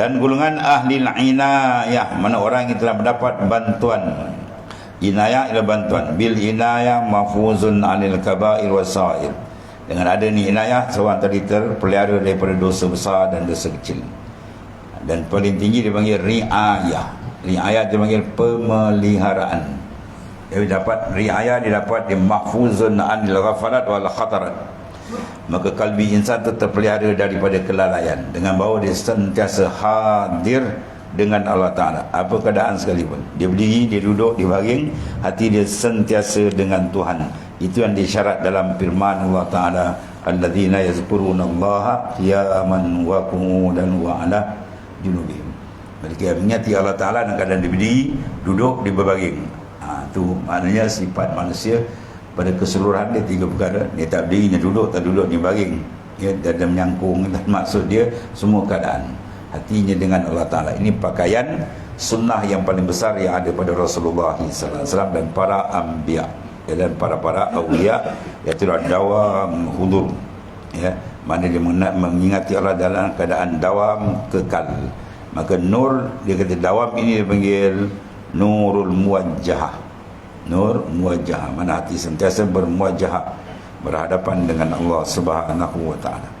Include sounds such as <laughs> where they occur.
dan golongan ahli inayah mana orang yang telah mendapat bantuan. Inayah ialah bantuan. Bil inayah mafuzun anil kaba'ir wasair dengan ada ni inayah seorang tadi terpelihara daripada dosa besar dan dosa kecil. Dan paling tinggi dipanggil riayah. Riayah dipanggil pemeliharaan. Dia dapat riayah dia dapat di mahfuzun anil ghafarat wal khatarat maka kalbi insan itu terpelihara daripada kelalaian. Dengan bahawa dia sentiasa hadir dengan Allah Ta'ala. Apa keadaan sekalipun. Dia berdiri, dia duduk, dia baring. Hati dia sentiasa dengan Tuhan. Itu yang disyarat dalam firman Allah Ta'ala. Alladzina yazkuruna Allah qiyaman wa qu'udan wa ala junubihim. Mereka mengingati Allah Ta'ala dalam keadaan dia berdiri duduk, dia berbaring. Ha, itu maknanya sifat manusia pada keseluruhan dia tiga perkara. Dia tak berdiri dia duduk tak duduk dia baring. Ya, dia menyangkung. Dan <laughs> maksud dia semua keadaan. Hatinya dengan Allah Ta'ala. Ini pakaian sunnah yang paling besar yang ada pada Rasulullah SAW dan para ambiya ya, dan para-para awliya iaitu dawam hudur ya, mana dia mengingati Allah dalam keadaan dawam kekal. Maka nur dia kata dawam ini dia panggil nurul muwajjahah nur muwajjah. Mana hati sentiasa bermuwajjah berhadapan dengan Allah Subhanahu wa taala